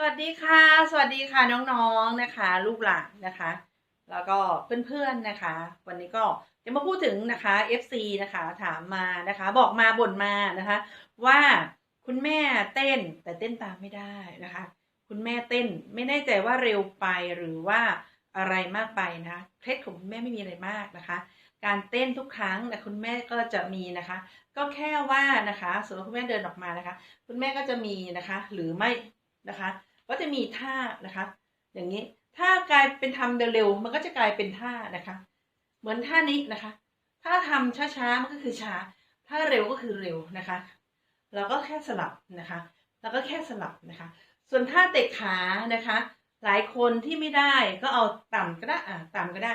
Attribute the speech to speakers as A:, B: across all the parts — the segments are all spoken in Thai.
A: สวัสดีค่ะ สวัสดีค่ะน้องๆนะคะ ลูกหลานนะคะ แล้วก็เพื่อนๆนะคะ วันนี้ก็จะมาพูดถึงนะคะ FC นะคะถามมานะคะ บอกมาบ่นมานะคะ ว่าคุณแม่เต้นแต่เต้นตามไม่ได้นะคะ คุณแม่เต้นไม่แน่ใจว่าเร็วไปหรือว่าอะไรมากไปนะะเคล็ดของคุณแม่ไม่มีอะไรมากนะคะ การเต้นทุกครั้งนะคุณแม่ก็จะมีนะคะ ก็แค่ว่านะคะสมมติคุณแม่เดินออกมานะคะ คุณแม่ก็จะมีนะคะ หรือไม่นะคะ ก็จะมีท่านะคะ อย่างนี้ถ้ากลายเป็นทำเร็วๆมันก็จะกลายเป็นท่านะคะ เหมือนท่านี้นะคะ ถ้าทำช้าๆมันก็คือช้า ถ้าเร็วก็คือเร็วนะคะ เราก็แค่สลับนะคะแล้วก็แค่สลับนะคะ ส่วนท่าเตะขานะคะ หลายคนที่ไม่ได้ก็เอาต่ำก็ได้อ่าต่ำก็ได้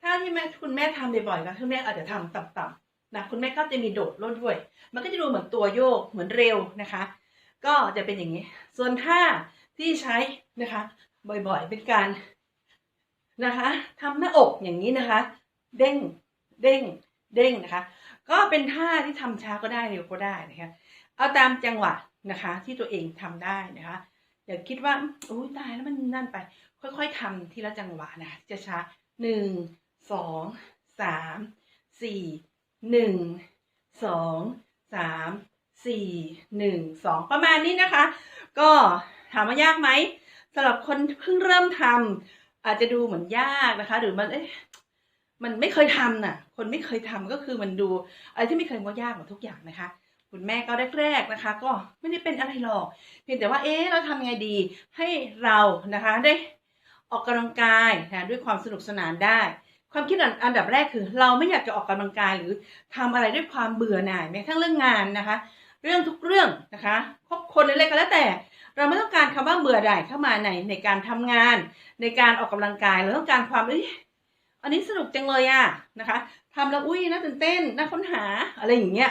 A: ถ้าที่แม่คุณแม่ทำบ่อยๆก็คุณแม่อาจจะทำต่ำๆนะคุณแม่ก็จะมีโดดร่นด้วย มันก็จะดูเหมือนตัวโยกเหมือนเร็วนะคะ ก็จะเป็นอย่างนี้ ส่วนท่า ที่ใช้นะคะ บ่อยๆ เป็นการนะคะทำหน้าอกอย่างนี้นะคะ เด้งเด้งเด้งนะคะ ก็เป็นท่าที่ทำช้าก็ได้เร็วก็ได้นะคะเอาตามจังหวะนะคะ ที่ตัวเองทำได้นะคะอย่าคิดว่าโอ้ยตายแล้วมันนั่นไป ค่อยๆทำทีละจังหวะนะจะช้าหนึ่งสองสามสี่หนึ่งสองสามสี่หนึ่งสองประมาณนี้นะคะ ก็ ถามว่ายากไหมสำหรับคนเพิ่งเริ่มทำอาจจะดูเหมือนยากนะคะ หรือมันเอ๊ะมันไม่เคยทำน่ะ คนไม่เคยทำก็คือมันดูอะไรที่ไม่เคยมันก็ยากหมดทุกอย่างนะคะ คุณแม่ก็แรกๆนะคะ ก็ไม่ได้เป็นอะไรหรอก เพียงแต่ว่าเอ๊ะเราทำยังไงดีให้เรานะคะได้ออกกำลังกายนะด้วยความสนุกสนานได้ ความคิดอันดับแรกคือ เราไม่อยากจะออกกำลังกายหรือทำอะไรด้วยความเบื่อหน่ายแม้กระทั่งเรื่องงานนะคะ เรื่องทุกเรื่องนะคะคบคนอะไรก็แล้วแต่ เราไม่ต้องการคำว่าเบื่อหน่ายเข้ามาในในการทำงาน ในการออกกำลังกายเราต้องการความเอ้ยอันนี้สนุกจังเลยอะนะคะทำแล้วอุ้ยน่าตื่นเต้นน่าค้นหาอะไรอย่างเงี้ย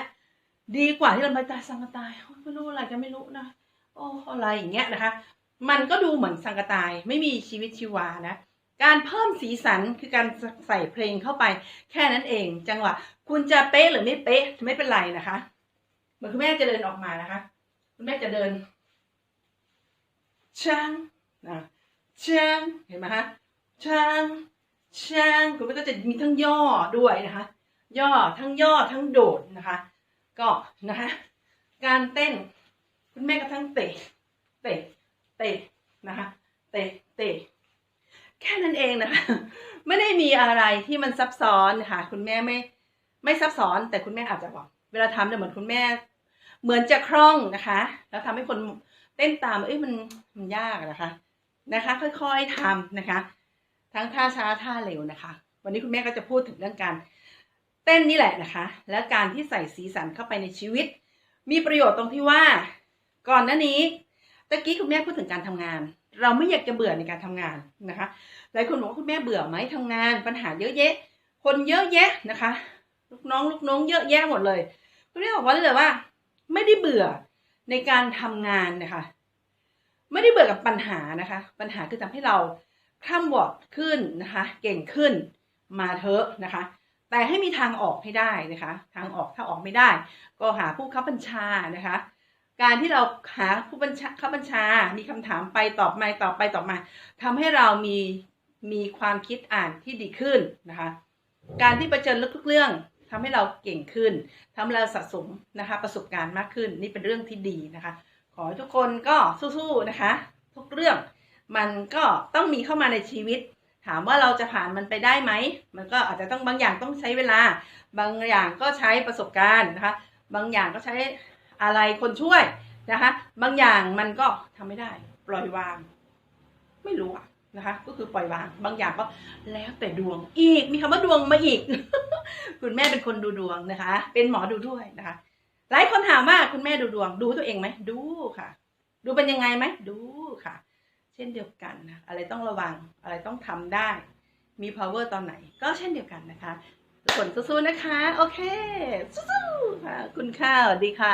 A: ดีกว่าที่เรามาตายสังกตายไม่รู้อะไรก็ไม่รู้นะโอ้อะไรอย่างเงี้ยนะคะ มันก็ดูเหมือนสังกตายไม่มีชีวิตชีวานะการเพิ่มสีสันคือการใส่เพลงเข้าไป แค่นั้นเอง จังหวะ คุณจะเป๊ะหรือไม่เป๊ะไม่เป็นไรนะคะเหมือนคุณแม่จะเดินออกมานะคะ คุณแม่จะเดิน ช่างนะช่างเห็นไหมคะช่างช่างคุณแม่ก็จะมีทั้งย่อด้วยนะคะ ย่อทั้งย่อทั้งโดดนะคะ ก็นะคะการเต้นคุณแม่ก็ทั้งเตะเตะเตะนะคะเตะเตะแค่นั้นเองนะคะไม่ได้มีอะไรที่มันซับซ้อนนะคะคุณแม่ไม่ไม่ซับซ้อน แต่คุณแม่อาจจะบอกเวลาทำเนี่ยเหมือนคุณแม่ เหมือนจะคล่องนะคะ แล้วทำให้คน เต้นตามเอ้ยมันมันยากนะคะนะคะ ค่อยๆทำนะคะ ทั้งท่าช้าท่าเร็วนะคะ วันนี้คุณแม่ก็จะพูดถึงเรื่องการเต้นนี่แหละนะคะ และการที่ใส่สีสันเข้าไปในชีวิต มีประโยชน์ตรงที่ว่า ก่อนหน้านี้ตะกี้คุณแม่พูดถึงการทำงาน เราไม่อยากจะเบื่อในการทำงานนะคะหลายคนบอกว่าคุณแม่เบื่อไหมทำงาน ปัญหาเยอะแยะ คนเยอะแยะนะคะ ลูกน้องลูกน้องเยอะแยะหมดเลยคุณแม่บอกว่าเลยว่า ไม่ได้เบื่อ ในการทำงานนะคะ ไม่ได้เบื่อกับปัญหานะคะ ปัญหาคือทำให้เราคล่ำวอดขึ้นนะคะ เก่งขึ้นมาเถอะนะคะ แต่ให้มีทางออกให้ได้นะคะ ทางออกถ้าออกไม่ได้ ก็หาผู้คับบัญชานะคะ การที่เราหาผู้บัญชาคับบัญชา มีคำถามไปตอบมาตอบไปตอบมาทำให้เรามีมีความคิดอ่านที่ดีขึ้นนะคะ การที่ประเจอลึกทุกเรื่อง ทำให้เราเก่งขึ้นทำให้เราสะสมนะคะ ประสบการณ์มากขึ้น นี่เป็นเรื่องที่ดีนะคะ ขอให้ทุกคนก็สู้ๆนะคะ ทุกเรื่องมันก็ต้องมีเข้ามาในชีวิต ถามว่าเราจะผ่านมันไปได้ไหม มันก็อาจจะต้องบางอย่างต้องใช้เวลา บางอย่างก็ใช้ประสบการณ์นะคะ บางอย่างก็ใช้อะไรคนช่วยนะคะ บางอย่างมันก็ทำไม่ได้ ปล่อยวาง ไม่รู้อะ นะคะ ก็คือปล่อยวาง บางอย่างก็แล้วแต่ดวงอีก มีคำว่าดวงมาอีก คุณแม่เป็นคนดูดวงนะคะ เป็นหมอดูด้วยนะคะ หลายคนถามว่าคุณแม่ดูดวง ดูตัวเองไหมดูค่ะ ดูเป็นยังไงไหมดูค่ะ เช่นเดียวกันนะอะไรต้องระวังอะไรต้องทำได้ มี power ตอนไหน ก็เช่นเดียวกันนะคะทุกคนสู้ๆนะคะ โอเคสู้ๆค่ะ คุณค่ะสวัสดีค่ะ